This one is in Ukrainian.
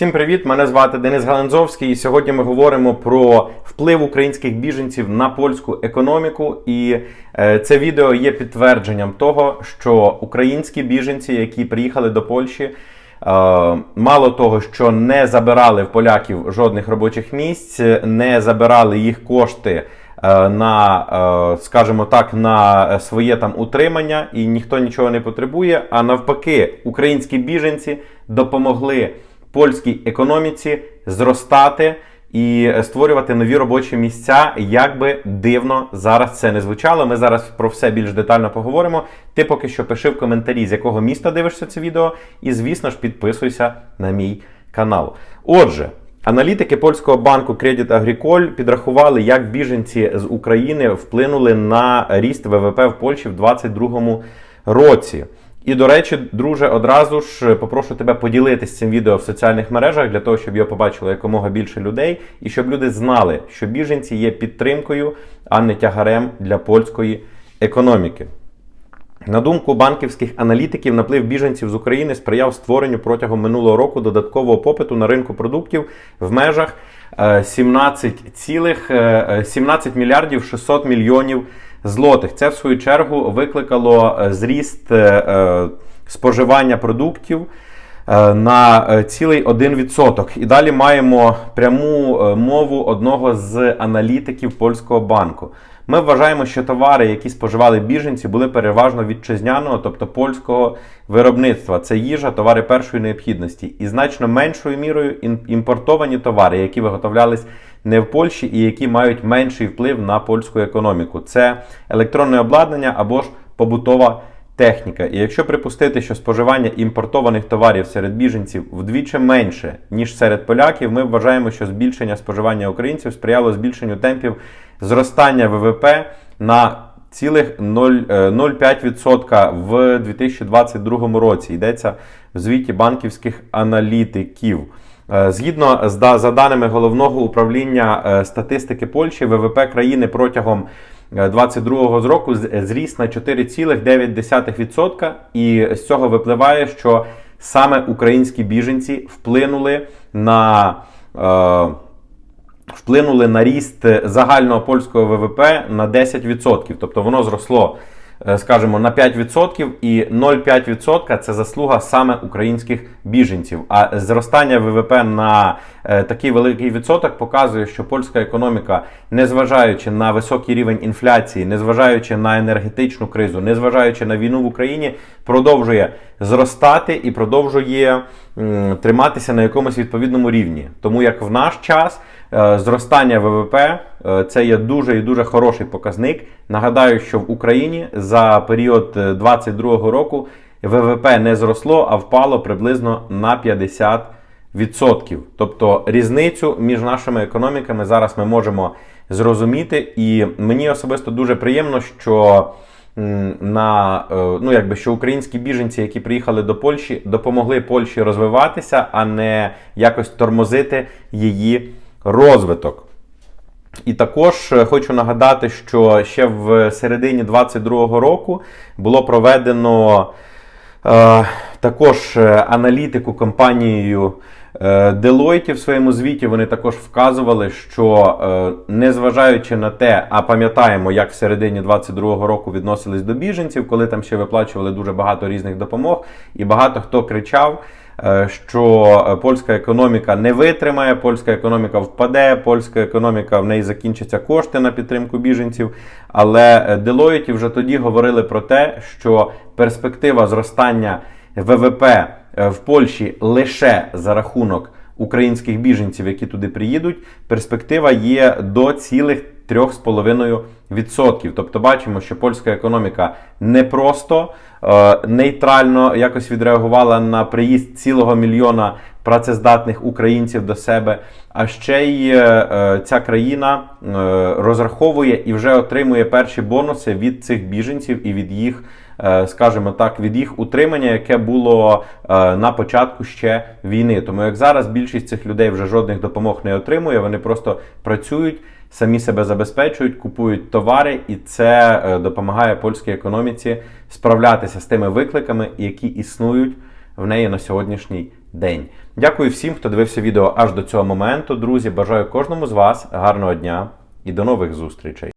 Всім привіт! Мене звати Денис Галанзовський. І сьогодні ми говоримо про вплив українських біженців на польську економіку. І е, це відео є підтвердженням того, що українські біженці, які приїхали до Польщі, е, мало того, що не забирали в поляків жодних робочих місць, не забирали їх кошти. е, На, скажімо так, на своє там утримання, і ніхто нічого не потребує. А навпаки, українські біженці допомогли польській економіці зростати і створювати нові робочі місця. Як би дивно зараз це не звучало. Ми зараз про все більш детально поговоримо. Ти поки що пиши в коментарі, з якого міста дивишся це відео, і звісно ж підписуйся на мій канал. Отже. Аналітики польського банку Credit Agricole підрахували, як біженці з України вплинули на ріст ВВП в Польщі в 2022 році. І, до речі, друже, одразу ж попрошу тебе поділитися цим відео в соціальних мережах для того, щоб його побачило якомога більше людей, і щоб люди знали, що біженці є підтримкою, а не тягарем для польської економіки. На думку банківських аналітиків, наплив біженців з України сприяв створенню протягом минулого року додаткового попиту на ринку продуктів в межах е, 17, цілих, е, 17 мільярдів 600 мільйонів злотих. Це в свою чергу викликало е, зріст е, е, споживання продуктів на е, цілий 1%. І далі маємо пряму е, мову одного з аналітиків польського банку. Ми вважаємо, що товари, які споживали біженці, були переважно вітчизняного, тобто польського виробництва. Це їжа, товари першої необхідності, і значно меншою мірою імпортовані товари, які виготовлялись не в Польщі і які мають менший вплив на польську економіку. Це електронне обладнання або ж побутова техніка. І якщо припустити, що споживання імпортованих товарів серед біженців вдвічі менше, ніж серед поляків, ми вважаємо, що збільшення споживання українців сприяло збільшенню темпів зростання ВВП на цілих 0, е, 0,5% в 2022 році. Йдеться в звіті банківських аналітиків. Е, Згідно з за даними головного управління е, статистики Польщі, ВВП країни протягом 2022 року з- зріс на 4,9%, і з цього випливає, що саме українські біженці вплинули на. е, вплинули на ріст загального польського ВВП на 10%. Тобто воно зросло, е, скажімо, на 5% і 0,5% це заслуга саме українських біженців. А зростання ВВП на е, такий великий відсоток показує, що польська економіка, незважаючи на високий рівень інфляції, незважаючи на енергетичну кризу, незважаючи на війну в Україні, продовжує зростати і продовжує триматися на якомусь відповідному рівні. Тому як в наш час е, зростання ВВП е, це є дуже і дуже хороший показник. Нагадаю, що в Україні за період 2022 року ВВП не зросло, а впало приблизно на 50%. Тобто різницю між нашими економіками зараз ми можемо зрозуміти. І мені особисто дуже приємно, що на е, ну якби що українські біженці, які приїхали до Польщі, допомогли Польщі розвиватися, а не якось тормозити її розвиток. І також е, хочу нагадати, що ще в середині 2022 року було проведено е, також е, аналітику компанією е, Deloitte в своєму звіті. Вони також вказували, що е, незважаючи на те, а пам'ятаємо, як в середині 2022 року відносились до біженців, коли там ще виплачували дуже багато різних допомог, і багато хто кричав. Е, Що е, польська економіка не витримає, польська економіка впаде, польська економіка в неї закінчаться кошти на підтримку біженців. Але е, Deloitte вже тоді говорили про те, що перспектива зростання ВВП в Польщі лише за рахунок українських біженців, які туди приїдуть, перспектива є до цілих 3,5%. Тобто бачимо, що польська економіка не просто е, нейтрально якось відреагувала на приїзд цілого мільйона працездатних українців до себе, а ще й е, е, ця країна розраховує і вже отримує перші бонуси від цих біженців і від їх скажімо так, від їх утримання, яке було е, на початку ще війни. Тому як зараз більшість цих людей вже жодних допомог не отримує, вони просто працюють, самі себе забезпечують, купують товари, і це е, допомагає польській економіці справлятися з тими викликами, які існують в неї на сьогоднішній день. Дякую всім, хто дивився відео аж до цього моменту. Друзі, бажаю кожному з вас гарного дня і до нових зустрічей.